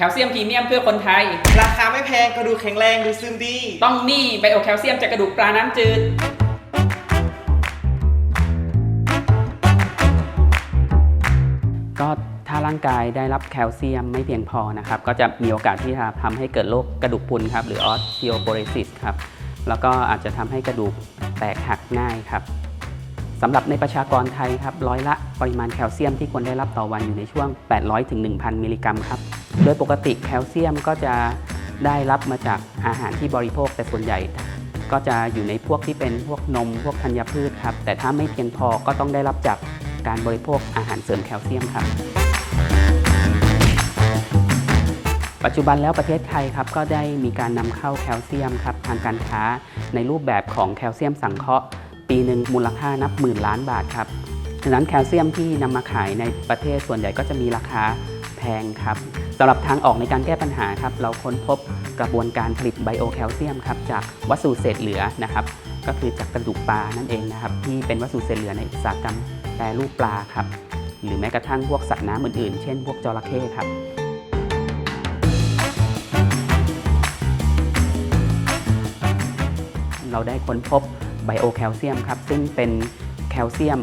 แคลเซียมพรีเมียมเพื่อคนไทย ราคาไม่แพงกระดูกแข็งแรงดูซึมดี ต้องนี่ไบโอแคลเซียมจากกระดูกปลาน้ำจืด ก็ถ้าร่างกายได้รับแคลเซียมไม่เพียงพอนะครับ ก็จะมีโอกาสที่จะทำให้เกิดโรคกระดูกพรุนครับ หรือออสติโอโปเรซิสครับ แล้วก็อาจจะทำให้กระดูกแตกหักง่ายครับสำหรับในประชากรไทยครับร้อยละปริมาณแคลเซียมที่ควรได้รับต่อวันอยู่ในช่วง 800ถึง1,000 มิลลิกรัมครับ โดยปกติแคลเซียมก็จะได้รับมาจากอาหารที่บริโภคแต่ส่วนใหญ่ ก็จะอยู่ในพวกที่เป็นพวกนม พวกธัญพืชครับ แต่ถ้าไม่เพียงพอก็ต้องได้รับจากการบริโภคอาหารเสริมแคลเซียมครับ ปัจจุบันแล้วประเทศไทยครับก็ได้มีการนำเข้าแคลเซียมครับทางการค้าในรูปแบบของแคลเซียมสังเคราะห์ ปีหนึ่งมูลค่านับหมื่นล้านบาทครับฉะนั้นแคลเซียมที่นำมาขายในประเทศส่วนใหญ่ก็จะมีราคา แพงครับสำหรับทางออกในการแก้ปัญหาครับเราค้นพบกระบวนการผลิตไบโอแคลเซียมครับจากวัสดุเศษเหลือนะครับ ก็คือจากกระดูกปลานั่นเองนะครับ ที่เป็นวัสดุเศษเหลือในอุตสาหกรรมแปรรูปปลาครับ หรือแม้กระทั่งพวกสัตว์น้ำอื่นๆ เช่น พวกจระเข้ครับเราได้ค้นพบไบโอแคลเซียมครับ ซึ่งเป็นแคลเซียม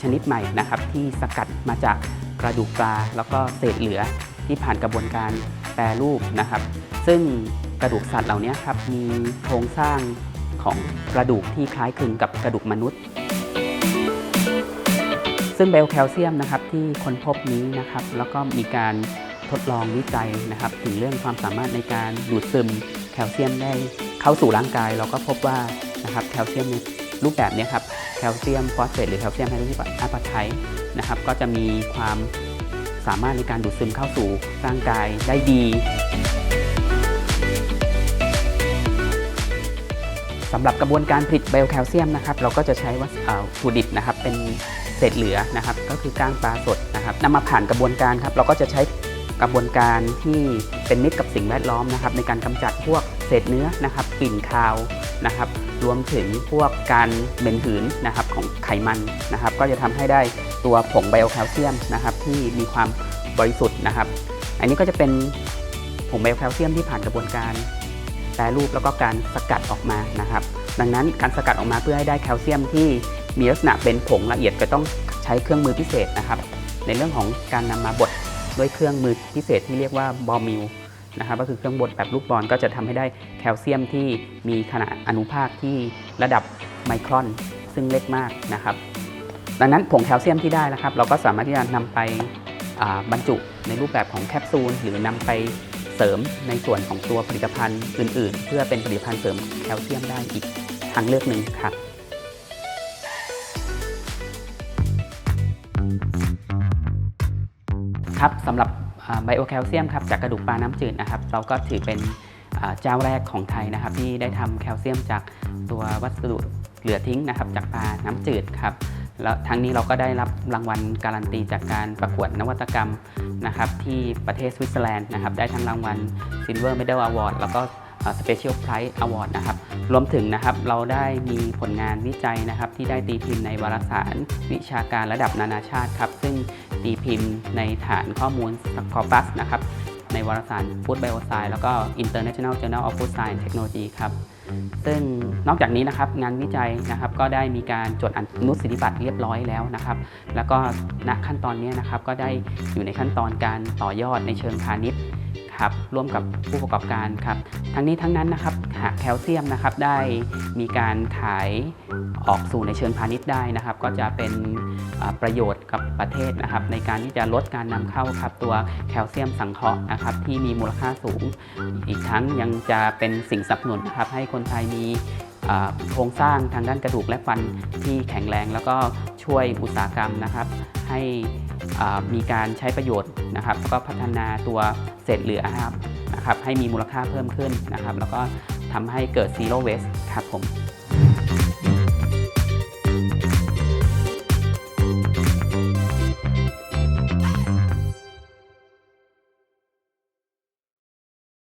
ชนิดใหม่นะครับ ที่สกัดมาจาก กระดูกปลา แล้วก็เศษเหลือที่ผ่านกระบวนการแปรรูปนะครับ ซึ่งกระดูกสัตว์เหล่านี้ครับมีโครงสร้างของกระดูกที่คล้ายคลึงกับกระดูกมนุษย์ ซึ่งไบโอแคลเซียมนะครับที่ค้นพบนี้นะครับ แล้วก็มีการทดลองวิจัยนะครับ ถึงเรื่องความสามารถในการดูดซึมแคลเซียมได้เข้าสู่ร่างกาย เราก็พบว่านะครับแคลเซียมในรูปแบบนี้ครับ แคลเซียมฟอสเฟตหรือแคลเซียมไฮโดรซีอะปาไทนะครับก็จะมีความสามารถในการดูดซึมเข้าสู่ร่างกายได้ดีสำหรับกระบวนการผลิตไบโอแคลเซียมนะครับเราก็จะใช้วัสเอ่อวัตถุดิบนะครับเป็นเศษเหลือนะครับ ก็คือก้างปลาสดนะครับนำมาผ่านกระบวนการครับ เราก็จะใช้กระบวนการที่เป็นมิตรกับสิ่งแวดล้อมนะครับ ในการกำจัดพวกเศษเนื้อนะครับกลิ่นคาวนะครับ รวมถึงพวกการเหม็นหืนนะครับของไขมันนะครับ ก็จะทำให้ได้ตัวผงไบโอแคลเซียมนะครับที่มีความบริสุทธิ์นะครับ อันนี้ก็จะเป็นผงไบโอแคลเซียมที่ผ่านกระบวนการแปรรูปแล้วก็การสกัดออกมานะครับ ดังนั้นการสกัดออกมาเพื่อให้ได้แคลเซียมที่มีลักษณะเป็นผงละเอียดก็ต้องใช้เครื่องมือพิเศษนะครับ ในเรื่องของการนำมาบดด้วยเครื่องมือพิเศษที่เรียกว่าบอมิล นะครับก็คือเครื่องบดแบบลูกบอลก็จะทำให้ได้แคลเซียมที่มีขนาดอนุภาคที่ระดับไมครอน ซึ่งเล็กมากนะครับ ดังนั้นผงแคลเซียมที่ได้นะครับ เราก็สามารถที่จะนำไปบรรจุในรูปแบบของแคปซูล หรือนำไปเสริมในส่วนของตัวผลิตภัณฑ์อื่น ๆ เพื่อเป็นผลิตภัณฑ์เสริมแคลเซียมได้อีกทางเลือกหนึ่งครับครับสำหรับ ไบโอแคลเซียมครับจากกระดูกปลาน้ำจืดนะครับ เราก็ถือเป็นเจ้าแรกของไทยนะครับ ที่ได้ทำแคลเซียมจากตัววัสดุเหลือทิ้งนะครับ จากปลาน้ำจืดครับแล้วทั้งนี้เราก็ได้รับรางวัลการันตีจากการประกวดนวัตกรรมนะครับที่ประเทศสวิตเซอร์แลนด์นะครับได้ทั้งรางวัล Silver Medal Award แล้วก็ Special Prize Award นะครับรวมถึงนะครับเราได้มีผลงานวิจัยนะครับที่ได้ตีพิมพ์ในวารสารวิชาการระดับนานาชาติครับซึ่ง ตีพิมพ์ในฐานข้อมูลคอปัสนะครับในวารสาร Food Bioscience แล้วก็ International Journal of Food Science and Technology ครับ ซึ่งนอกจากนี้นะครับงานวิจัยนะครับก็ได้มีการจดอนุสิทธิบัตรเรียบร้อยแล้วนะครับ แล้วก็ณขั้นตอนนี้นะครับก็ได้อยู่ในขั้นตอนการต่อยอดในเชิงพาณิชย์ ครับร่วมกับผู้ประกอบการครับ ทั้งนี้ทั้งนั้นนะครับหากแคลเซียมนะครับได้มีการขายออกสู่ในเชิงพาณิชย์ได้นะครับ ก็จะเป็นประโยชน์กับประเทศนะครับ ในการที่จะลดการนำเข้าครับตัวแคลเซียมสังเคราะห์นะครับ ที่มีมูลค่าสูง อีกทั้งยังจะเป็นสิ่งสนับสนุนนะครับให้คนไทยมีโครงสร้างทางด้านกระดูกและฟันที่แข็งแรง แล้วก็ช่วยอุตสาหกรรมนะครับ ให้ มีการใช้ประโยชน์นะครับแล้วก็พัฒนาตัวเศษเหลือครับนะครับให้มีมูลค่าเพิ่มขึ้นนะครับ แล้วก็ทำให้เกิด zero waste ครับผม